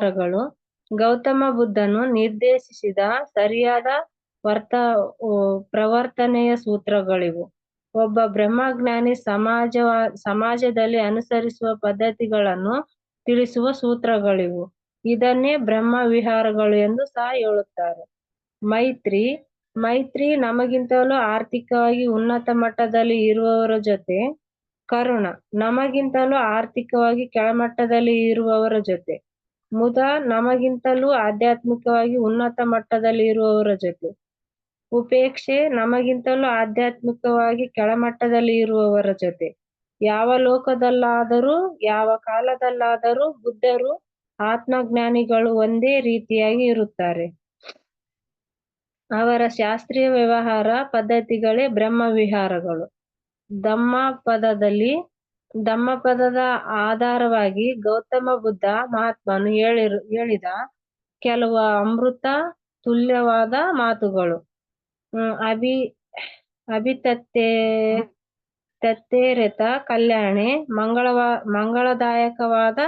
ವಿಹಾರಗಳು ಗೌತಮ ಬುದ್ಧನು ನಿರ್ದೇಶಿಸಿದ ಸರಿಯಾದ ವರ್ತ ಪ್ರವರ್ತನೆಯ ಸೂತ್ರಗಳಿವು. ಒಬ್ಬ ಬ್ರಹ್ಮಜ್ಞಾನಿ ಸಮಾಜ ಸಮಾಜದಲ್ಲಿ ಅನುಸರಿಸುವ ಪದ್ಧತಿಗಳನ್ನು ತಿಳಿಸುವ ಸೂತ್ರಗಳಿವು. ಇದನ್ನೇ ಬ್ರಹ್ಮ ವಿಹಾರಗಳು ಎಂದು ಸಹ ಹೇಳುತ್ತಾರೆ. ಮೈತ್ರಿ ಮೈತ್ರಿ ನಮಗಿಂತಲೂ ಆರ್ಥಿಕವಾಗಿ ಉನ್ನತ ಮಟ್ಟದಲ್ಲಿ ಇರುವವರ ಜೊತೆ, ಕರುಣ ನಮಗಿಂತಲೂ ಆರ್ಥಿಕವಾಗಿ ಕೆಳಮಟ್ಟದಲ್ಲಿ ಇರುವವರ ಜೊತೆ. ಮುದ ನಮಗಿಂತಲೂ ಆಧ್ಯಾತ್ಮಿಕವಾಗಿ ಉನ್ನತ ಮಟ್ಟದಲ್ಲಿ ಇರುವವರ ಜೊತೆ. ಉಪೇಕ್ಷೆ ನಮಗಿಂತಲೂ ಆಧ್ಯಾತ್ಮಿಕವಾಗಿ ಕೆಳಮಟ್ಟದಲ್ಲಿ ಇರುವವರ ಜೊತೆ. ಯಾವ ಲೋಕದಲ್ಲಾದರೂ, ಯಾವ ಕಾಲದಲ್ಲಾದರೂ ಬುದ್ಧರು ಆತ್ಮಜ್ಞಾನಿಗಳು ಒಂದೇ ರೀತಿಯಾಗಿ ಇರುತ್ತಾರೆ. ಅವರ ಶಾಸ್ತ್ರೀಯ ವ್ಯವಹಾರ ಪದ್ಧತಿಗಳೇ ಬ್ರಹ್ಮ ವಿಹಾರಗಳು ಪದದಲ್ಲಿ ಪದದ ಆಧಾರವಾಗಿ ಗೌತಮ ಬುದ್ಧ ಮಹಾತ್ಮನು ಹೇಳಿರು, ಹೇಳಿದ ಕೆಲವು ಅಮೃತ ತುಲ್ಯವಾದ ಮಾತುಗಳು. ಅಭಿ, ಅಭಿತತ್ತೆ, ತತ್ತೇರೆತ ಕಲ್ಯಾಣಿ, ಮಂಗಳವಾ, ಮಂಗಳದಾಯಕವಾದ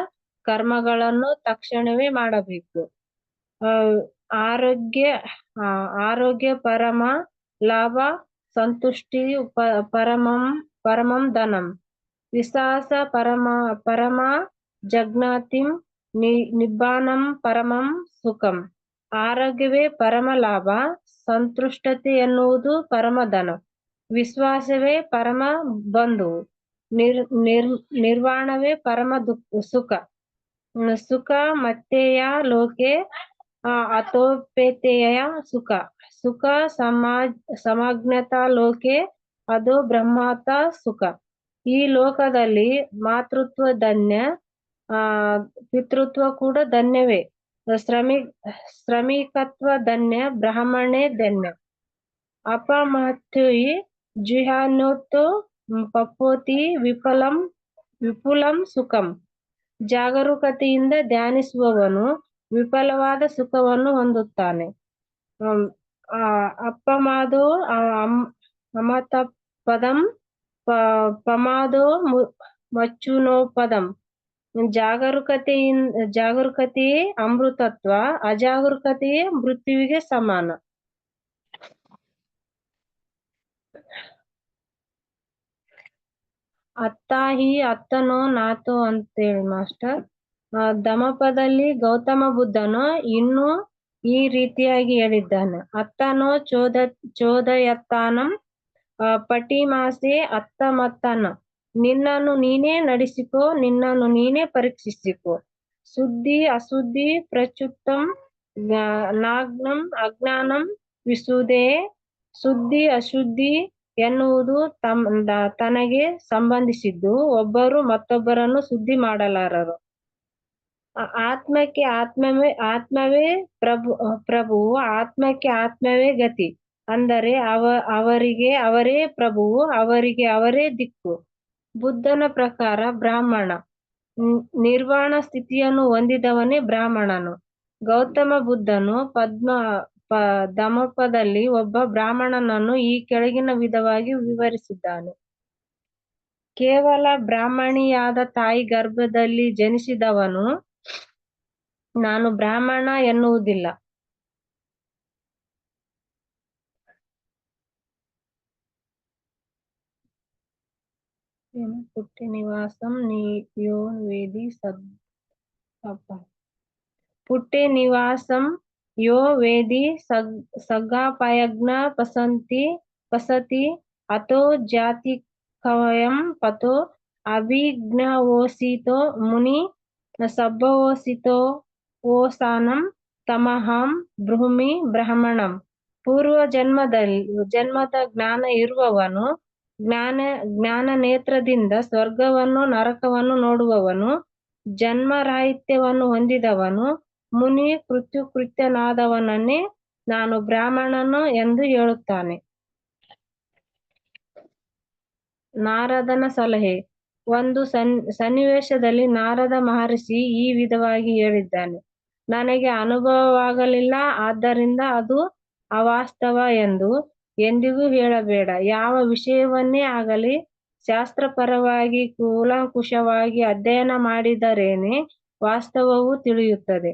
ಕರ್ಮಗಳನ್ನು ತಕ್ಷಣವೇ ಮಾಡಬೇಕು. ಆರೋಗ್ಯ ಆರೋಗ್ಯ ಪರಮ ಲಾಭ, ಸಂತುಷ್ಟಿ ಪರಮಂ ಪರಮಂ ಧನಂ. ವಿಶ್ವಾಸ ಪರಮ ಪರಮ ಜಗ್ನಾತಿಂ ನಿಬ್ಬಾನಂ ಪರಮಂ ಸುಖಂ. ಆರೋಗ್ಯವೇ ಪರಮ ಲಾಭ, ಸಂತುಷ್ಟತೆ ಎನ್ನುವುದು ಪರಮ ಧನ. ವಿಶ್ವಾಸವೇ ಪರಮ ಬಂಧು, ನಿರ್ ನಿರ್, ನಿರ್ವಾಣವೇ ಪರಮ ಸುಖ. ಸುಖ ಮತ್ತೆಯ ಲೋಕೆ ಅತೋಪೇತೆಯ ಸುಖ. ಸುಖ ಸಮಾಜ ಸಮಜ್ಞತಾ ಲೋಕೆ, ಅದು ಬ್ರಹ್ಮಾತ ಸುಖ. ಈ ಲೋಕದಲ್ಲಿ ಮಾತೃತ್ವ ಧನ್ಯ, ಆ, ಪಿತೃತ್ವ ಕೂಡ ಧನ್ಯವೇ. ಶ್ರಮಿ, ಶ್ರಮಿಕತ್ವ ಧನ್ಯ, ಬ್ರಾಹ್ಮಣೇ ಧನ್ಯ. ಅಪಮತ್ಯುಯಿ ಜುಹಾನೋತ್ತು ಪಪೋತಿ ವಿಫಲಂ ವಿಪುಲಂ ಸುಖಂ. ಜಾಗರೂಕತೆಯಿಂದ ಧ್ಯಾನಿಸುವವನು ವಿಫಲವಾದ ಸುಖವನ್ನು ಹೊಂದುತ್ತಾನೆ. ಅಪ್ಪಮಾದೋ ಅಮತ ಪದಂ ಪಮಾದೋ ಮಚ್ಚುನೋ ಪದಂ ಜಾಗರೂಕತೆಯಿಂದ ಜಾಗರೂಕತೆಯೇ ಅಮೃತತ್ವ ಅಜಾಗರೂಕತೆಯೇ ಮೃತ್ಯುವಿಗೆ ಸಮಾನ. ಅತ್ತ, ಹಿ, ಅತ್ತನೋ, ನಾತೋ ಅಂತೇಳಿ ಮಾಸ್ಟರ್. ದಮಪದಲ್ಲಿ ಗೌತಮ ಬುದ್ಧನು ಇನ್ನು ಈ ರೀತಿಯಾಗಿ ಹೇಳಿದ್ದಾನೆ. ಅತ್ತನೋ ಚೋದ, ಚೋದಯತ್ತಾನಂ ಪಟಿಮಾಸೆ ಅತ್ತ ಮತ್ತನ ನಿನ್ನನ್ನು ನೀನೇ ನಡೆಸಿಕೋ, ನಿನ್ನನ್ನು ನೀನೇ ಪರೀಕ್ಷಿಸಿಕೋ. ಸುದ್ದಿ ಅಸುದ್ದಿ ಪ್ರಚುತ್ತಂ ನಾಗ್ನಂ ಅಜ್ಞಾನಂ ವಿಸುದೇ. ಸುದ್ದಿ ಅಶುದ್ಧಿ ಎನ್ನುವುದು ತಮ್ ತನಗೆ ಸಂಬಂಧಿಸಿದ್ದು, ಒಬ್ಬರು ಮತ್ತೊಬ್ಬರನ್ನು ಸುದ್ದಿ ಮಾಡಲಾರರು. ಆತ್ಮಕ್ಕೆ ಆತ್ಮವೇ ಆತ್ಮವೇ ಪ್ರಭು ಪ್ರಭು ಆತ್ಮಕ್ಕೆ ಆತ್ಮವೇ ಗತಿ. ಅಂದರೆ ಅವ, ಅವರಿಗೆ ಅವರೇ ಪ್ರಭುವು, ಅವರಿಗೆ ಅವರೇ ದಿಕ್ಕು. ಬುದ್ಧನ ಪ್ರಕಾರ ಬ್ರಾಹ್ಮಣ. ನಿರ್ವಾಣ ಸ್ಥಿತಿಯನ್ನು ಹೊಂದಿದವನೇ ಬ್ರಾಹ್ಮಣನು. ಗೌತಮ ಬುದ್ಧನು ಪದ್ಮ, ಪ, ದಮಪದಲ್ಲಿ ಒಬ್ಬ ಬ್ರಾಹ್ಮಣನನ್ನು ಈ ಕೆಳಗಿನ ವಿಧವಾಗಿ ವಿವರಿಸಿದ್ದಾನೆ. ಕೇವಲ ಬ್ರಾಹ್ಮಣಿಯಾದ ತಾಯಿ ಗರ್ಭದಲ್ಲಿ ಜನಿಸಿದವನು ನಾನು ಬ್ರಾಹ್ಮಣ ಎನ್ನುವುದಿಲ್ಲ. ಪುಟ್ಟಿ ನಿವಾಸಂ ಯೋ ವೇದಿ ಸದ್ ಪುಟ್ಟೆ ನಿವಾಸಂ ಯೋ ವೇದಿ ಸಗ್ ಸಗಾಪಯಜ್ಞ ಪಸಂತಿ ಪಸತಿ ಅತೋ ಜಾತಿ ಕವಯಂ ಪತೋ ಅಭಿಜ್ಞವೋಸಿತೋ ಮುನಿ ಸಬ್ಬವೋಸಿತೋ ಓಸಾನಂ ತಮಹಂ ಭ್ರೂಮಿ ಬ್ರಾಹ್ಮಣಂ ಪೂರ್ವ ಜನ್ಮದಲ್ಲಿ ಜನ್ಮದ ಜ್ಞಾನ ಇರುವವನು ಜ್ಞಾನ ಜ್ಞಾನ ನೇತ್ರದಿಂದ ಸ್ವರ್ಗವನ್ನು, ನರಕವನ್ನು ನೋಡುವವನು ಜನ್ಮ ರಾಹಿತ್ಯವನ್ನು ಹೊಂದಿದವನು, ಮುನಿ ಕೃತ್ಯು ಕೃತ್ಯನಾದವನನ್ನೇ ನಾನು ಬ್ರಾಹ್ಮಣನು ಎಂದು ಹೇಳುತ್ತಾನೆ. ನಾರದನ ಸಲಹೆ. ಒಂದು ಸನ್, ಸನ್ನಿವೇಶದಲ್ಲಿ ನಾರದ ಮಹರ್ಷಿ ಈ ವಿಧವಾಗಿ ಹೇಳಿದ್ದಾನೆ. ನನಗೆ ಅನುಭವವಾಗಲಿಲ್ಲ, ಆದ್ದರಿಂದ ಅದು ಅವಾಸ್ತವ ಎಂದು. ಎಂದಿಗೂ ಹೇಳಬೇಡ. ಯಾವ ವಿಷಯವನ್ನೇ ಆಗಲಿ, ಶಾಸ್ತ್ರಪರವಾಗಿ, ಕೂಲಂಕುಷವಾಗಿ ಅಧ್ಯಯನ ಮಾಡಿದರೇನೆ ವಾಸ್ತವವು ತಿಳಿಯುತ್ತದೆ.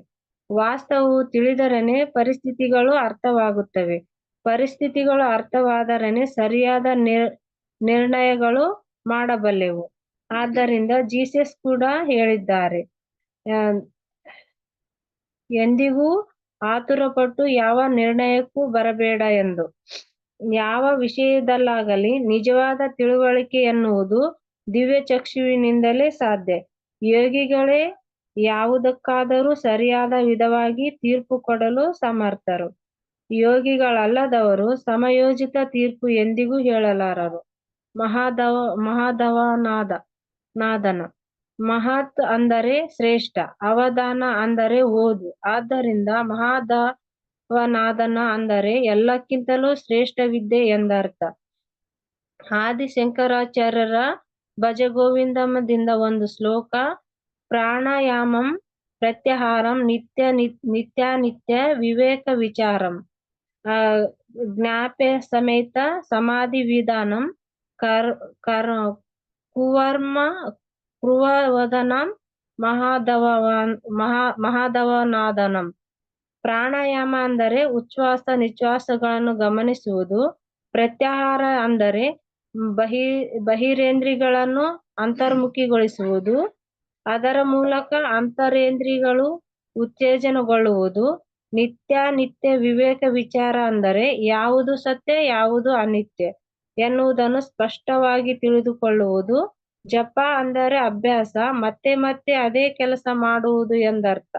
ವಾಸ್ತವವು ತಿಳಿದರನೆ ಪರಿಸ್ಥಿತಿಗಳು ಅರ್ಥವಾಗುತ್ತವೆ. ಪರಿಸ್ಥಿತಿಗಳು ಅರ್ಥವಾದರನೆ ಸರಿಯಾದ ನಿರ್ ನಿರ್ಣಯಗಳು ಮಾಡಬಲ್ಲೆವು. ಆದ್ದರಿಂದ ಜೀಸಸ್ ಕೂಡ ಹೇಳಿದ್ದಾರೆ. ಎಂದಿಗೂ ಆತುರಪಟ್ಟು ಯಾವ ನಿರ್ಣಯಕ್ಕೂ ಬರಬೇಡ ಎಂದು. ಯಾವ ವಿಷಯದಲ್ಲಾಗಲಿ ನಿಜವಾದ ತಿಳುವಳಿಕೆ ಎನ್ನುವುದು ದಿವ್ಯ ಚಕ್ಷುವಿನಿಂದಲೇ ಸಾಧ್ಯ. ಯೋಗಿಗಳೇ ಯಾವುದಕ್ಕಾದರೂ ಸರಿಯಾದ ವಿಧವಾಗಿ ತೀರ್ಪು ಕೊಡಲು ಸಮರ್ಥರು. ಯೋಗಿಗಳಲ್ಲದವರು ಸಮಯೋಜಿತ ತೀರ್ಪು ಎಂದಿಗೂ ಹೇಳಲಾರರು. ಮಹಾದವ ಮಹಾದವನಾದ ನಾದನ. ಮಹತ್ ಅಂದರೆ ಶ್ರೇಷ್ಠ, ಅವಧಾನ ಅಂದರೆ ಓದು. ಆದ್ದರಿಂದ ಮಹಾದವನಾದನ ಅಂದರೆ ಎಲ್ಲಕ್ಕಿಂತಲೂ ಶ್ರೇಷ್ಠ ವಿದ್ಯೆ ಎಂದರ್ಥ. ಆದಿಶಂಕರಾಚಾರ್ಯರ ಭಜಗೋವಿಂದಮದಿಂದ ಒಂದು ಶ್ಲೋಕ, ಪ್ರಾಣಾಯಾಮಂ ಪ್ರತ್ಯಾಹಾರಂ ನಿತ್ಯ ನಿತ್ಯಾ ನಿತ್ಯಾನಿತ್ಯ ವಿವೇಕ ವಿಚಾರಂ. ಜ್ಞಾಪೆ ಸಮೇತ ಸಮಾಧಿ ವಿಧಾನಂ ಕರ್ ಕರ್, ಕುವರ್ಮ ಕೃವದನಂ ಮಹಾದವ ಮಹಾ, ಮಹಾದವನಾದನಂ. ಪ್ರಾಣಾಯಾಮ ಅಂದರೆ ಉಚ್ಛ್ವಾಸ, ನಿಶ್ವಾಸಗಳನ್ನು ಗಮನಿಸುವುದು. ಪ್ರತ್ಯಾಹಾರ ಅಂದರೆ ಬಹಿ, ಬಹಿರೇಂದ್ರಿಗಳನ್ನು ಅಂತರ್ಮುಖಿಗೊಳಿಸುವುದು. ಅದರ ಮೂಲಕ ಅಂತರೇಂದ್ರಿಗಳು ಉತ್ತೇಜನಗೊಳ್ಳುವುದು. ನಿತ್ಯ ನಿತ್ಯ ವಿವೇಕ ವಿಚಾರ ಅಂದರೆ ಯಾವುದು ಸತ್ಯ, ಯಾವುದು ಅನಿತ್ಯ ಎನ್ನುವುದನ್ನು ಸ್ಪಷ್ಟವಾಗಿ ತಿಳಿದುಕೊಳ್ಳುವುದು. ಜಪ ಅಂದರೆ ಅಭ್ಯಾಸ. ಮತ್ತೆ ಮತ್ತೆ ಅದೇ ಕೆಲಸ ಮಾಡುವುದು ಎಂದರ್ಥ.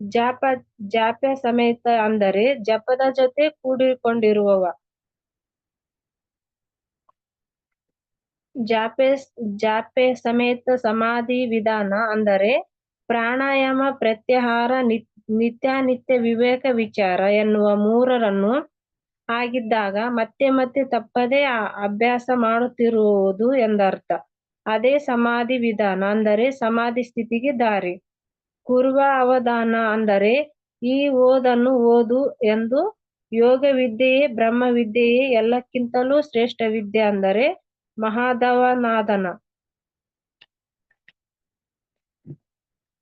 ಜಾಪ, ಜಾಪ್ಯ ಸಮೇತ ಅಂದರೆ ಜಪದ ಜೊತೆ ಕೂಡಿಕೊಂಡಿರುವವ. ಜಾಪೆ ಜಾಪೆ ಸಮೇತ ಸಮಾಧಿ ವಿಧಾನ ಅಂದರೆ ಪ್ರಾಣಾಯಾಮ, ಪ್ರತ್ಯಾಹಾರ, ನಿತ್, ನಿತ್ಯಾನಿತ್ಯ ವಿವೇಕ ವಿಚಾರ ಎನ್ನುವ ಮೂರರನ್ನು ಆಗಿದ್ದಾಗ ಮತ್ತೆ ಮತ್ತೆ ತಪ್ಪದೇ ಅಭ್ಯಾಸ ಮಾಡುತ್ತಿರುವುದು ಎಂದರ್ಥ. ಅದೇ ಸಮಾಧಿ ವಿಧಾನ ಅಂದರೆ ಸಮಾಧಿ ಸ್ಥಿತಿಗೆ ದಾರಿ. ಕುರುವ ಅವಧಾನ ಅಂದರೆ ಈ ಓದನ್ನು ಓದು ಎಂದು ಯೋಗ ವಿದ್ಯೆಯೇ ಬ್ರಹ್ಮ ವಿದ್ಯೆಯೇ ಎಲ್ಲಕ್ಕಿಂತಲೂ ಶ್ರೇಷ್ಠ ವಿದ್ಯೆ ಅಂದರೆ ಮಹಾದವನಾದನ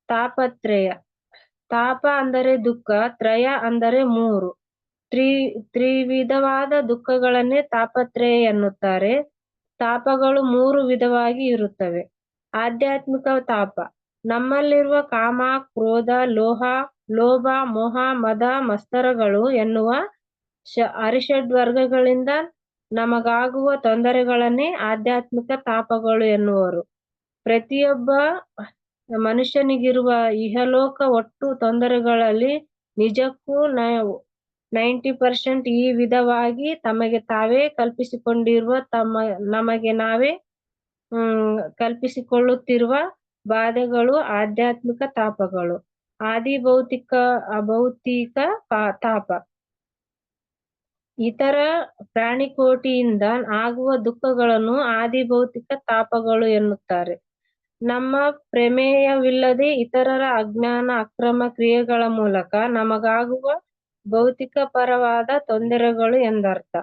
ತಾಪತ್ರಯ. ತಾಪ ಅಂದರೆ ದುಃಖ, ತ್ರಯ ಅಂದರೆ ಮೂರು. ತ್ರಿ, ತ್ರಿವಿಧವಾದ ದುಃಖಗಳನ್ನೇ ತಾಪತ್ರಯ ಎನ್ನುತ್ತಾರೆ. ತಾಪಗಳು ಮೂರು ವಿಧವಾಗಿ ಇರುತ್ತವೆ. ಆಧ್ಯಾತ್ಮಿಕ ತಾಪ. ನಮ್ಮಲ್ಲಿರುವ ಕಾಮ, ಕ್ರೋಧ, ಲೋಹ, ಲೋಭ, ಮೋಹ, ಮದ, ಮಸ್ತರಗಳು ಎನ್ನುವ ಅರಿಷಡ್ವರ್ಗಗಳಿಂದ ಅರಿಷಡ್ ವರ್ಗಗಳಿಂದ ನಮಗಾಗುವ ತೊಂದರೆಗಳನ್ನೇ ಆಧ್ಯಾತ್ಮಿಕ ತಾಪಗಳು ಎನ್ನುವರು. ಪ್ರತಿಯೊಬ್ಬ ಮನುಷ್ಯನಿಗಿರುವ ಇಹಲೋಕ ಒಟ್ಟು ತೊಂದರೆಗಳಲ್ಲಿ ನಿಜಕ್ಕೂ ನೈಂಟಿ ಪರ್ಸೆಂಟ್ ಈ ವಿಧವಾಗಿ ತಮಗೆ ತಾವೇ ಕಲ್ಪಿಸಿಕೊಂಡಿರುವ ತಮ್ಮ ನಮಗೆ ನಾವೇ, ಹ್ಮ್, ಕಲ್ಪಿಸಿಕೊಳ್ಳುತ್ತಿರುವ ಬಾಧೆಗಳು, ಆಧ್ಯಾತ್ಮಿಕ ತಾಪಗಳು ಆದಿ ಭೌತಿಕ ಅಭೌತಿಕ ತಾಪ. ಇತರ ಪ್ರಾಣಿಕೋಟಿಯಿಂದ ಆಗುವ ದುಃಖಗಳನ್ನು ಆದಿ ಭೌತಿಕ ತಾಪಗಳು ಎನ್ನುತ್ತಾರೆ. ನಮ್ಮ ಪ್ರಮೇಯವಿಲ್ಲದೆ ಇತರರ ಅಜ್ಞಾನ, ಅಕ್ರಮ ಕ್ರಿಯೆಗಳ ಮೂಲಕ ನಮಗಾಗುವ ಭೌತಿಕ ಪರವಾದ ತೊಂದರೆಗಳು ಎಂದರ್ಥ.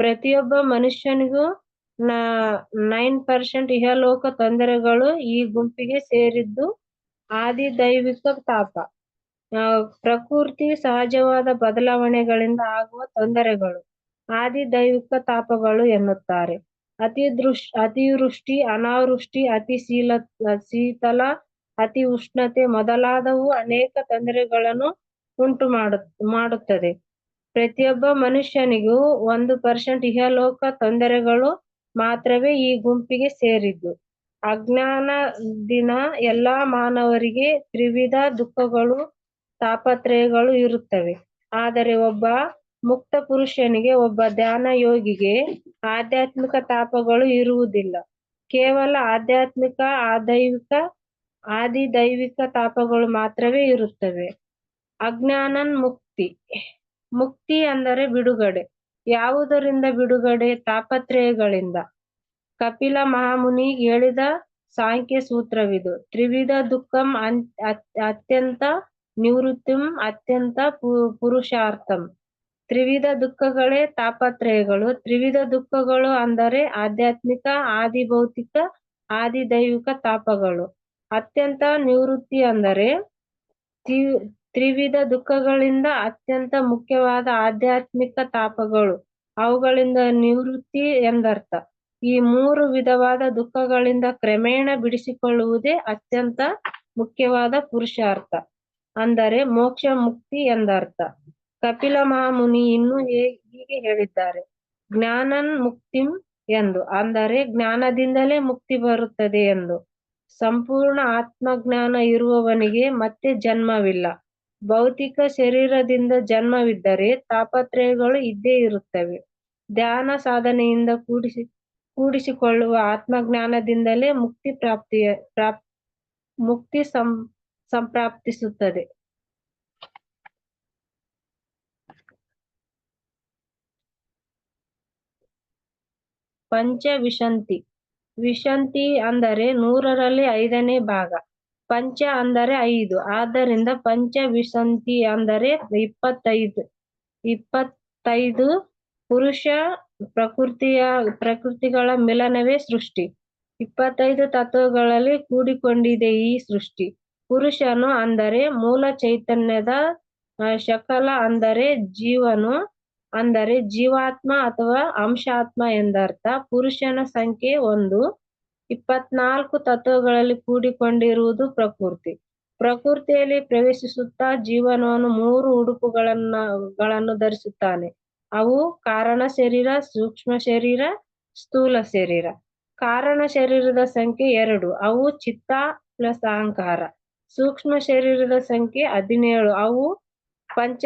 ಪ್ರತಿಯೊಬ್ಬ ಮನುಷ್ಯನಿಗೂ ನೈನ್ ಪರ್ಸೆಂಟ್ ಇಹಲೋಕ ತೊಂದರೆಗಳು ಈ ಗುಂಪಿಗೆ ಸೇರಿದ್ದು ಆದಿ ದೈವಿಕ ತಾಪ ಪ್ರಕೃತಿ ಸಹಜವಾದ ಬದಲಾವಣೆಗಳಿಂದ ಆಗುವ ತೊಂದರೆಗಳು. ಆದಿ ದೈವಿಕ ತಾಪಗಳು ಎನ್ನುತ್ತಾರೆ. ಅತಿ ದೃಷ್ ಅತಿವೃಷ್ಟಿ, ಅನಾವೃಷ್ಟಿ ಅತಿ ಶೀಲ ಶೀತಲ, ಅತಿ ಉಷ್ಣತೆ ಮೊದಲಾದವು ಅನೇಕ ತೊಂದರೆಗಳನ್ನು ಉಂಟು ಮಾಡು ಮಾಡುತ್ತದೆ. ಪ್ರತಿಯೊಬ್ಬ ಮನುಷ್ಯನಿಗೂ ಒಂದು ಪರ್ಸೆಂಟ್ ಇಹಲೋಕ ತೊಂದರೆಗಳು ಮಾತ್ರವೇ ಈ ಗುಂಪಿಗೆ ಸೇರಿದ್ದು. ಅಜ್ಞಾನ ದಿನ ಎಲ್ಲಾ ಮಾನವರಿಗೆ ತ್ರಿವಿಧ ದುಃಖಗಳು, ತಾಪತ್ರಯಗಳು ಇರುತ್ತವೆ. ಆದರೆ ಒಬ್ಬ ಮುಕ್ತ ಪುರುಷನಿಗೆ, ಒಬ್ಬ ಧ್ಯಾನ ಯೋಗಿಗೆ ಆಧ್ಯಾತ್ಮಿಕ ತಾಪಗಳು ಇರುವುದಿಲ್ಲ. ಕೇವಲ ಆಧ್ಯಾತ್ಮಿಕ, ಆದೈವಿಕ ಆದಿ ದೈವಿಕ ತಾಪಗಳು ಮಾತ್ರವೇ ಇರುತ್ತವೆ. ಅಜ್ಞಾನನ್ ಮುಕ್ತಿ. ಮುಕ್ತಿ ಅಂದರೆ ಬಿಡುಗಡೆ. ಯಾವುದರಿಂದ ಬಿಡುಗಡೆ? ತಾಪತ್ರಯಗಳಿಂದ. ಕಪಿಲ ಮಹಾಮುನಿ ಹೇಳಿದ ಸಾಂಖ್ಯ ಸೂತ್ರವಿದು. ತ್ರಿವಿಧ ದುಃಖಂ ಅತ್ಯಂತ ನಿವೃತ್ತಿಂ ಅತ್ಯಂತ ಪುರುಷಾರ್ಥಂ. ತ್ರಿವಿಧ ದುಃಖಗಳೇ ತಾಪತ್ರಯಗಳು. ತ್ರಿವಿಧ ದುಃಖಗಳು ಅಂದರೆ ಆಧ್ಯಾತ್ಮಿಕ ಆದಿ ಭೌತಿಕ ಆದಿ ದೈವಿಕ ತಾಪಗಳು. ಅತ್ಯಂತ ನಿವೃತ್ತಿ ಅಂದರೆ ತ್ರಿವಿಧ ದುಃಖಗಳಿಂದ ಅತ್ಯಂತ ಮುಖ್ಯವಾದ ಆಧ್ಯಾತ್ಮಿಕ ತಾಪಗಳು ಅವುಗಳಿಂದ ನಿವೃತ್ತಿ ಎಂದರ್ಥ. ಈ ಮೂರು ವಿಧವಾದ ದುಃಖಗಳಿಂದ ಕ್ರಮೇಣ ಬಿಡಿಸಿಕೊಳ್ಳುವುದೇ ಅತ್ಯಂತ ಮುಖ್ಯವಾದ ಪುರುಷಾರ್ಥ. ಅಂದರೆ ಮೋಕ್ಷ ಮುಕ್ತಿ ಎಂದರ್ಥ. ಕಪಿಲ ಮಹಾಮುನಿ ಇನ್ನು ಹೀಗೆ ಹೇಳಿದ್ದಾರೆ. ಜ್ಞಾನನ್ ಮುಕ್ತಿಂ ಎಂದು, ಅಂದರೆ ಜ್ಞಾನದಿಂದಲೇ ಮುಕ್ತಿ ಬರುತ್ತದೆ ಎಂದು. ಸಂಪೂರ್ಣ ಆತ್ಮಜ್ಞಾನ ಇರುವವನಿಗೆ ಮತ್ತೆ ಜನ್ಮವಿಲ್ಲ. ಭೌತಿಕ ಶರೀರದಿಂದ ಜನ್ಮವಿದ್ದರೆ ತಾಪತ್ರಯಗಳು ಇದ್ದೇ ಇರುತ್ತವೆ. ಧ್ಯಾನ ಸಾಧನೆಯಿಂದ ಕೂಡಿಸಿ, ಕೂಡಿಸಿಕೊಳ್ಳುವ ಆತ್ಮಜ್ಞಾನದಿಂದಲೇ ಮುಕ್ತಿ ಪ್ರಾಪ್ತಿಯ, ಪ್ರಾಪ್, ಮುಕ್ತಿ ಸಂ, ಸಂಪ್ರಾಪ್ತಿಸುತ್ತದೆ. ಪಂಚ ವಿಶಂತಿ ವಿಶಂತಿ ಅಂದರೆ ನೂರರಲ್ಲಿ ಐದನೇ ಭಾಗ. ಪಂಚ ಅಂದರೆ ಐದು. ಆದ್ದರಿಂದ ಪಂಚ ವಿಶಂತಿ ಅಂದರೆ ಇಪ್ಪತ್ತೈದು. ಇಪ್ಪತ್ತೈದು ಪುರುಷ ಪ್ರಕೃತಿಯ, ಪ್ರಕೃತಿಗಳ ಮಿಲನವೇ ಸೃಷ್ಟಿ. ಇಪ್ಪತ್ತೈದು ತತ್ವಗಳಲ್ಲಿ ಕೂಡಿಕೊಂಡಿದೆ ಈ ಸೃಷ್ಟಿ. ಪುರುಷನು ಅಂದರೆ ಮೂಲ ಚೈತನ್ಯದ ಶಕಲ ಅಂದರೆ ಜೀವನು, ಅಂದರೆ ಜೀವಾತ್ಮ ಅಥವಾ ಅಂಶಾತ್ಮ ಎಂದರ್ಥ. ಪುರುಷನ ಸಂಖ್ಯೆ ಒಂದು. ಇಪ್ಪತ್ನಾಲ್ಕು ತತ್ವಗಳಲ್ಲಿ ಕೂಡಿಕೊಂಡಿರುವುದು ಪ್ರಕೃತಿ. ಪ್ರಕೃತಿಯಲ್ಲಿ ಪ್ರವೇಶಿಸುತ್ತಾ ಜೀವನವನ್ನು ಮೂರು ಉಡುಪುಗಳನ್ನ ಗಳನ್ನು ಧರಿಸುತ್ತಾನೆ. ಅವು ಕಾರಣ ಶರೀರ, ಸೂಕ್ಷ್ಮ ಶರೀರ, ಸ್ಥೂಲ ಶರೀರ. ಕಾರಣ ಶರೀರದ ಸಂಖ್ಯೆ ಎರಡು. ಅವು ಚಿತ್ತ ಪ್ಲಸ್ ಅಹಂಕಾರ. ಸೂಕ್ಷ್ಮ ಶರೀರದ ಸಂಖ್ಯೆ ಹದಿನೇಳು. ಅವು ಪಂಚ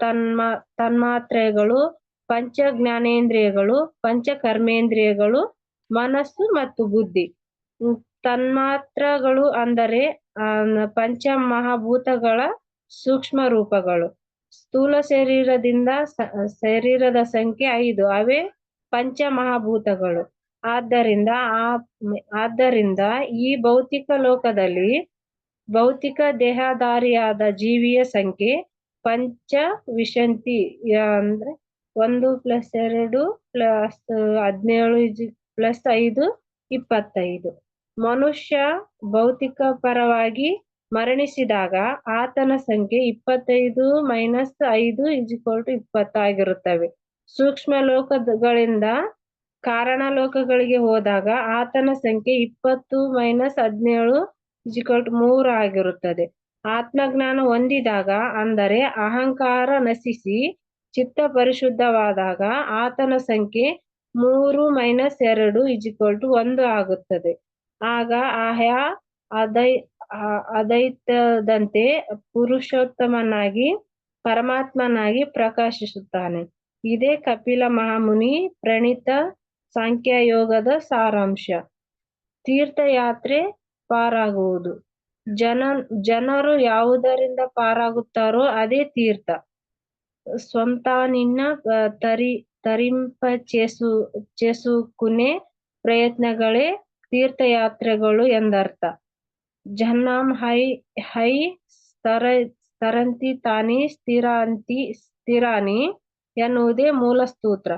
ತನ್ಮ ತನ್ಮಾತ್ರೆಗಳು ಪಂಚ ಜ್ಞಾನೇಂದ್ರಿಯಗಳು ಪಂಚ ಕರ್ಮೇಂದ್ರಿಯಗಳು ಮನಸ್ಸು ಮತ್ತು ಬುದ್ಧಿ. ತನ್ಮಾತ್ರಗಳು ಅಂದರೆ ಪಂಚ ಮಹಾಭೂತಗಳ ಸೂಕ್ಷ್ಮ ರೂಪಗಳು ಸ್ಥೂಲ ಶರೀರದಿಂದ ಶರೀರದ ಸಂಖ್ಯೆ ಐದು. ಅವೇ ಪಂಚ ಮಹಾಭೂತಗಳು ಆದ್ದರಿಂದ, ಆ, ಆದ್ದರಿಂದ ಈ ಭೌತಿಕ ಲೋಕದಲ್ಲಿ ಭೌತಿಕ ದೇಹಧಾರಿಯಾದ ಜೀವಿಯ ಸಂಖ್ಯೆ ಪಂಚ ವಿಶಂತಿ ಅಂದ್ರೆ ಒಂದು ಪ್ಲಸ್ ಎರಡು ಪ್ಲಸ್ ಹದಿನೇಳು ಪ್ಲಸ್ ಐದು ಇಪ್ಪತ್ತೈದು. ಮನುಷ್ಯ ಭೌತಿಕ ಪರವಾಗಿ ಮರಣಿಸಿದಾಗ ಆತನ ಸಂಖ್ಯೆ ಇಪ್ಪತ್ತೈದು ಮೈನಸ್ ಐದು ಇಜಿಕ್ವಲ್ ಟು ಇಪ್ಪತ್ತಾಗಿರುತ್ತವೆ. ಸೂಕ್ಷ್ಮ ಲೋಕಗಳಿಂದ ಕಾರಣ ಲೋಕಗಳಿಗೆ ಹೋದಾಗ ಆತನ ಸಂಖ್ಯೆ ಇಪ್ಪತ್ತು ಮೈನಸ್ ಹದಿನೇಳು ಇಜಿಕ್ವಲ್ ಟು ಮೂರು ಆಗಿರುತ್ತದೆ. ಆತ್ಮಜ್ಞಾನ ಹೊಂದಿದಾಗ ಅಂದರೆ ಅಹಂಕಾರ ನಶಿಸಿ ಚಿತ್ತ ಪರಿಶುದ್ಧವಾದಾಗ ಆತನ ಸಂಖ್ಯೆ ಮೂರು ಮೈನಸ್ ಎರಡು ಇಜಿಕ್ವಲ್ ಟು ಒಂದು ಆಗುತ್ತದೆ. ಆಗ ಆಯಾ ಅದೈ ಅದೈತದಂತೆ ಪುರುಷೋತ್ತಮನಾಗಿ, ಪರಮಾತ್ಮನಾಗಿ ಪ್ರಕಾಶಿಸುತ್ತಾನೆ. ಇದೇ ಕಪಿಲ ಮಹಾಮುನಿ ಪ್ರಣಿತ ಸಾಂಖ್ಯಯೋಗದ ಸಾರಾಂಶ. ತೀರ್ಥಯಾತ್ರೆ ಪಾರಾಗುವುದು. ಜನ, ಜನರು ಯಾವುದರಿಂದ ಪಾರಾಗುತ್ತಾರೋ ಅದೇ ತೀರ್ಥ. ಸ್ವಂತಾನಿನ್ನ ತರಿ ತರಿಂಪ ಚೇಸು ಚೇಸುಕುನೆ ಪ್ರಯತ್ನಗಳೇ ತೀರ್ಥಯಾತ್ರೆಗಳು ಎಂದರ್ಥ. ಜನ್ನಾಂ ಹೈ ಹೈ ಸ್ತರ ಸ್ತರಂತಿ ತಾನಿ ಸ್ಥಿರಾಂತಿ, ಸ್ಥಿರಾನಿ ಎನ್ನುವುದೇ ಮೂಲ ಸ್ತೋತ್ರ.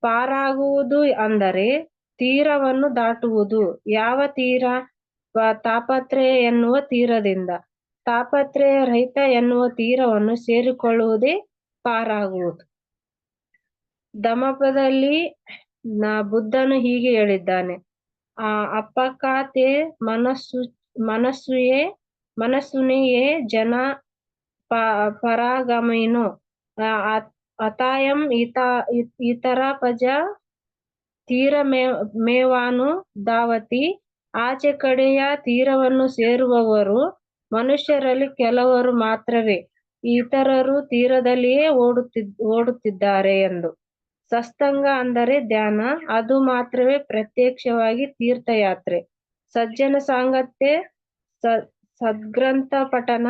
ಪಾರಾಗುವುದು ಅಂದರೆ ತೀರವನ್ನು ದಾಟುವುದು. ಯಾವ ತೀರ? ತಾಪತ್ರಯ ಎನ್ನುವ ತೀರದಿಂದ. ತಾಪತ್ರಯ ರಹಿತ ಎನ್ನುವ ತೀರವನ್ನು ಸೇರಿಕೊಳ್ಳುವುದೇ ಪಾರಾಗುವುದು. ದಮಪದಲ್ಲಿ ನ ಬುದ್ಧನು ಹೀಗೆ ಹೇಳಿದ್ದಾನೆ, ಆ ಅಪ್ಪಕಾತೆ ಮನಸ್ಸು, ಮನಸ್ಸುಯೇ, ಮನಸ್ಸುನೆಯೇ ಜನ ಪ- ಪರಾಗಮೈನು ಅತಾಯಂ ಇತ, ಇತರ ಪಜ ತೀರ ಮೇ, ಮೇವಾನು ದಾವತಿ, ಆಚೆ ಕಡೆಯ ತೀರವನ್ನು ಸೇರುವವರು ಮನುಷ್ಯರಲ್ಲಿ ಕೆಲವರು ಮಾತ್ರವೇ, ಇತರರು ತೀರದಲ್ಲಿಯೇ ಓಡುತ್ತಿದ್, ಓಡುತ್ತಿದ್ದಾರೆ ಎಂದು. ಸಸ್ತಂಗ ಅಂದರೆ ಧ್ಯಾನ, ಅದು ಮಾತ್ರವೇ ಪ್ರತ್ಯಕ್ಷವಾಗಿ ತೀರ್ಥಯಾತ್ರೆ. ಸಜ್ಜನ ಸಾಂಗತ್ಯ ಸದ್ಗ್ರಂಥ ಪಠನ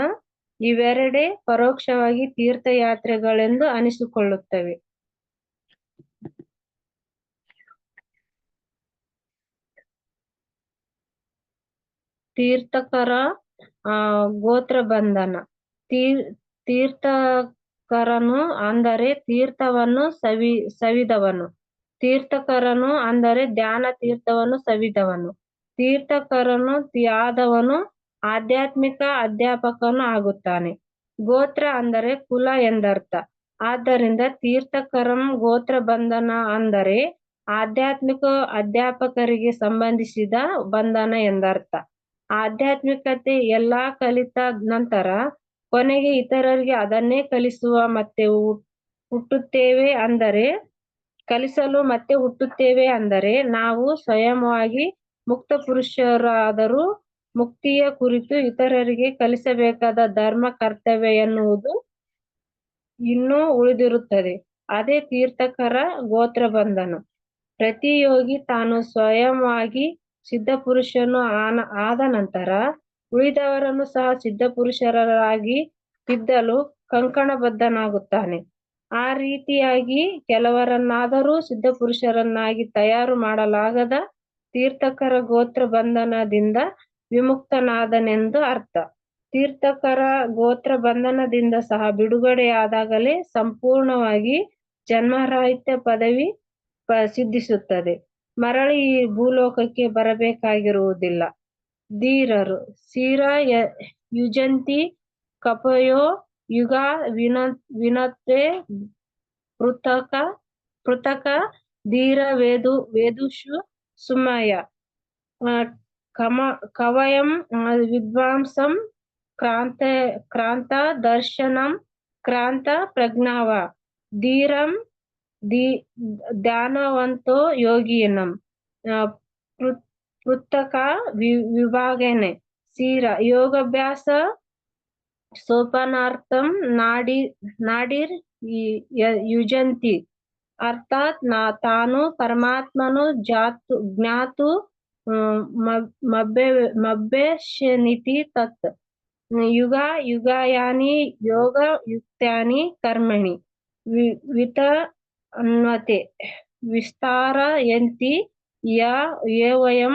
ಇವೆರಡೇ ಪರೋಕ್ಷವಾಗಿ ತೀರ್ಥಯಾತ್ರೆಗಳೆಂದು ಅನಿಸಿಕೊಳ್ಳುತ್ತವೆ. ತೀರ್ಥಕರ, ಆ ಗೋತ್ರ ಬಂಧನ ತೀರ್ ತೀರ್ಥಕರನು ಅಂದರೆ ತೀರ್ಥವನ್ನು ಸವಿ, ಸವಿದವನು. ತೀರ್ಥಕರನು ಅಂದರೆ ಧ್ಯಾನ ತೀರ್ಥವನ್ನು ಸವಿದವನು. ತೀರ್ಥಕರನು ಆದವನು ಆಧ್ಯಾತ್ಮಿಕ ಅಧ್ಯಾಪಕನು ಆಗುತ್ತಾನೆ. ಗೋತ್ರ ಅಂದರೆ ಕುಲ ಎಂದರ್ಥ. ಆದ್ದರಿಂದ ತೀರ್ಥಕರಂ ಗೋತ್ರ ಬಂಧನ ಅಂದರೆ ಆಧ್ಯಾತ್ಮಿಕ ಅಧ್ಯಾಪಕರಿಗೆ ಸಂಬಂಧಿಸಿದ ಬಂಧನ ಎಂದರ್ಥ. ಆಧ್ಯಾತ್ಮಿಕತೆ ಎಲ್ಲಾ ಕಲಿತ ನಂತರ ಕೊನೆಗೆ ಇತರರಿಗೆ ಅದನ್ನೇ ಕಲಿಸುವ ಮತ್ತೆ ಹುಟ್ಟುತ್ತೇವೆ ಅಂದರೆ, ಕಲಿಸಲು ಮತ್ತೆ ಹುಟ್ಟುತ್ತೇವೆ ಅಂದರೆ, ನಾವು ಸ್ವಯಂವಾಗಿ ಮುಕ್ತ ಪುರುಷರಾದರೂ ಮುಕ್ತಿಯ ಕುರಿತು ಇತರರಿಗೆ ಕಲಿಸಬೇಕಾದ ಧರ್ಮ ಕರ್ತವ್ಯ ಎನ್ನುವುದು ಇನ್ನೂ ಉಳಿದಿರುತ್ತದೆ. ಅದೇ ತೀರ್ಥಕರ ಗೋತ್ರ ಬಂಧನ. ಪ್ರತಿಯೋಗಿ ತಾನು ಸ್ವಯಂವಾಗಿ ಸಿದ್ಧ ಪುರುಷನು ಆನ, ಆದ ನಂತರ ಉಳಿದವರನ್ನು ಸಹ ಸಿದ್ಧಪುರುಷರಾಗಿ ತಿದ್ದಲು ಕಂಕಣಬದ್ಧನಾಗುತ್ತಾನೆ. ಆ ರೀತಿಯಾಗಿ ಕೆಲವರನ್ನಾದರೂ ಸಿದ್ಧಪುರುಷರನ್ನಾಗಿ ತಯಾರು ಮಾಡಲಾಗದ ತೀರ್ಥಕರ ಗೋತ್ರ ಬಂಧನದಿಂದ ವಿಮುಕ್ತನಾದನೆಂದು ಅರ್ಥ. ತೀರ್ಥಕರ ಗೋತ್ರ ಬಂಧನದಿಂದ ಸಹ ಬಿಡುಗಡೆಯಾದಾಗಲೇ ಸಂಪೂರ್ಣವಾಗಿ ಜನ್ಮರಾಹಿತ್ಯ ಪದವಿ ಸಿದ್ಧಿಸುತ್ತದೆ. ಮರಳಿ ಈ ಭೂಲೋಕಕ್ಕೆ ಬರಬೇಕಾಗಿರುವುದಿಲ್ಲ. ಧೀರರು ಸೀರ ಯ- ಯುಜಂತಿ ಕಪಯೋ ಯುಗ ವಿನ ವಿನತೆ ಪೃಥಕ ಪೃಥಕ ಧೀರ ವೇದು ವೇದುಷು ಸುಮಯ ಆ, ಕಮ ಕವಯಂ ಆ, ವಿದ್ವಾಂಸಂ ಕ್ರಾಂತ ಕ್ರಾಂತ ದರ್ಶನಂ ಕ್ರಾಂತ ಪ್ರಜ್ಞಾವ ಧೀರಂ ಧೀ ಧ್ಯಾನವಂತೋ ಯೋಗಿನಂ ಆ, ಪೃ- ಪೃಥಕ ವಿ, ವಿಭಾಗನೆ. ಸೀರ ಯೋಗಾಭ್ಯಾಸ, ಸೋಪಾನಾರ್ಥಂ, ನಾಡಿ, ನಾಡಿರ್ ಯುಜಂತಿ. ಅರ್ಥಾತ್ ನಾ, ತಾನು ಪರಮಾತ್ಮನು ಜಾತು, ಜ್ಞಾತು ಮಬ್ಬೆ ಮಬ್ಬೆಶನಿತಿ ತತ್. ಯುಗ, ಯುಗಾಯಾನಿ, ಯೋಗ ಯುಕ್ತಾನಿ ಕರ್ಮಣಿ. ವಿತ ಅನ್ವತೆ ವಿಸ್ತಾರಯಂತಿ యా ఏ వయం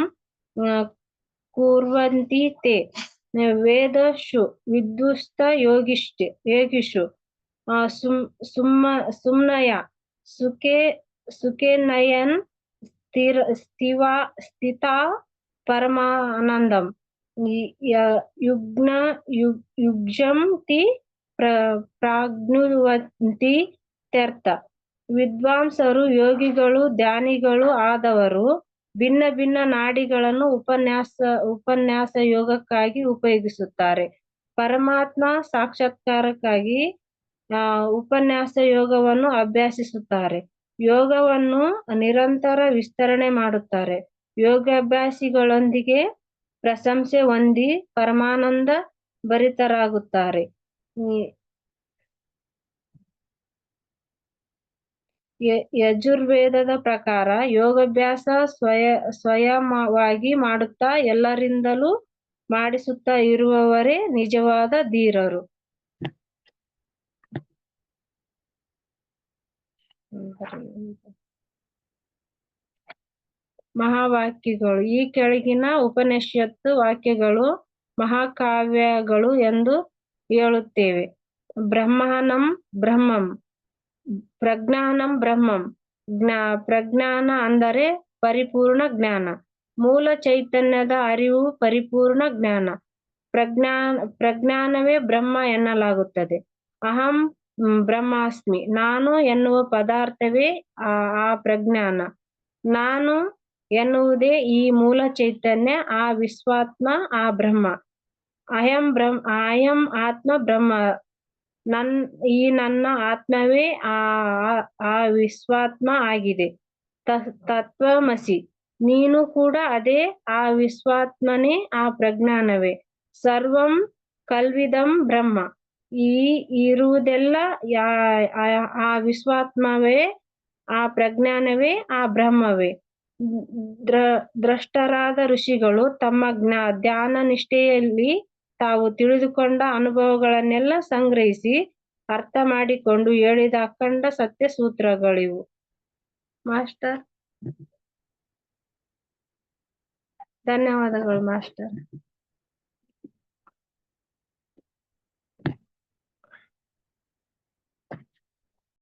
కుర్వంతి తే వేదషు విద్యుస్త యోగిష్టి యోగిషు. సుమ్మ సుమ్నయ సుకే సుకేనయన్ స్థిర స్థివా స్థిత పరమానందం. యుగ్న యుగ్జం తి ప్రాగ్నువంతి తెర్త ವಿದ್ವಾಂಸರು, ಯೋಗಿಗಳು ಧ್ಯಾನಿಗಳು ಆದವರು ಭಿನ್ನ ಭಿನ್ನ ನಾಡಿಗಳನ್ನು ಉಪನ್ಯಾಸ ಉಪನ್ಯಾಸ ಯೋಗಕ್ಕಾಗಿ ಉಪಯೋಗಿಸುತ್ತಾರೆ. ಪರಮಾತ್ಮ ಸಾಕ್ಷಾತ್ಕಾರಕ್ಕಾಗಿ, ಆ, ಉಪನ್ಯಾಸ ಯೋಗವನ್ನು ಅಭ್ಯಾಸಿಸುತ್ತಾರೆ. ಯೋಗವನ್ನು ನಿರಂತರ ವಿಸ್ತರಣೆ ಮಾಡುತ್ತಾರೆ. ಯೋಗಾಭ್ಯಾಸಿಗಳೊಂದಿಗೆ ಪ್ರಶಂಸೆ ಹೊಂದಿ ಪರಮಾನಂದ ಭರಿತರಾಗುತ್ತಾರೆ ಈ- ಯ- ಯಜುರ್ವೇದದ ಪ್ರಕಾರ ಯೋಗಾಭ್ಯಾಸ ಸ್ವಯ ಸ್ವಯಂವಾಗಿ ಮಾಡುತ್ತಾ ಎಲ್ಲರಿಂದಲೂ ಮಾಡಿಸುತ್ತಾ ಇರುವವರೇ ನಿಜವಾದ ಧೀರರು. ಮಹಾವಾಕ್ಯಗಳು. ಈ ಕೆಳಗಿನ ಉಪನಿಷತ್ತು ವಾಕ್ಯಗಳು ಮಹಾಕಾವ್ಯಗಳು ಎಂದು ಹೇಳುತ್ತೇವೆ. ಬ್ರಹ್ಮಾನಂ ಬ್ರಹ್ಮಂ. ಪ್ರಜ್ಞಾನಂ ಬ್ರಹ್ಮಂ. ಜ್ಞಾ, ಪ್ರಜ್ಞಾನ ಅಂದರೆ ಪರಿಪೂರ್ಣ ಜ್ಞಾನ. ಮೂಲ ಚೈತನ್ಯದ ಅರಿವು ಪರಿಪೂರ್ಣ ಜ್ಞಾನ. ಪ್ರಜ್ಞಾನ, ಪ್ರಜ್ಞಾನವೇ ಬ್ರಹ್ಮ ಎನ್ನಲಾಗುತ್ತದೆ. ಅಹಂ ಬ್ರಹ್ಮಾಸ್ಮಿ. ನಾನು ಎನ್ನುವ ಪದಾರ್ಥವೇ ಆ ಪ್ರಜ್ಞಾನ. ನಾನು ಎನ್ನುವುದೇ ಈ ಮೂಲ ಚೈತನ್ಯ, ಆ ವಿಶ್ವಾತ್ಮ, ಆ ಬ್ರಹ್ಮ. ಅಯಂ ಬ್ರಹ್ಮ ಅಯಂ ಆತ್ಮ ಬ್ರಹ್ಮ ನನ್, ಈ ನನ್ನ ಆತ್ಮವೇ ಆ, ಆ- ವಿಶ್ವಾತ್ಮ ಆಗಿದೆ. ತತ್ವಮಸಿ. ನೀನು ಕೂಡ ಅದೇ ಆ ವಿಶ್ವಾತ್ಮನೇ ಆ ಪ್ರಜ್ಞಾನವೇ. ಸರ್ವಂ ಕಲ್ವಿದಂ ಬ್ರಹ್ಮ. ಈ, ಇರುವುದೆಲ್ಲ ಆ ವಿಶ್ವಾತ್ಮವೇ, ಆ ಪ್ರಜ್ಞಾನವೇ, ಆ ಬ್ರಹ್ಮವೇ. ದ್ರ, ದ್ರಷ್ಟರಾದ ಋಷಿಗಳು ತಮ್ಮ ಜ್ಞಾ, ಧ್ಯಾನ ನಿಷ್ಠೆಯಲ್ಲಿ ತಾವು ತಿಳಿದುಕೊಂಡ ಅನುಭವಗಳನ್ನೆಲ್ಲ ಸಂಗ್ರಹಿಸಿ ಅರ್ಥ ಮಾಡಿಕೊಂಡು ಹೇಳಿದ ಅಖಂಡ ಸತ್ಯ ಸೂತ್ರಗಳಿವು. ಮಾಸ್ಟರ್. ಧನ್ಯವಾದಗಳು ಮಾಸ್ಟರ್.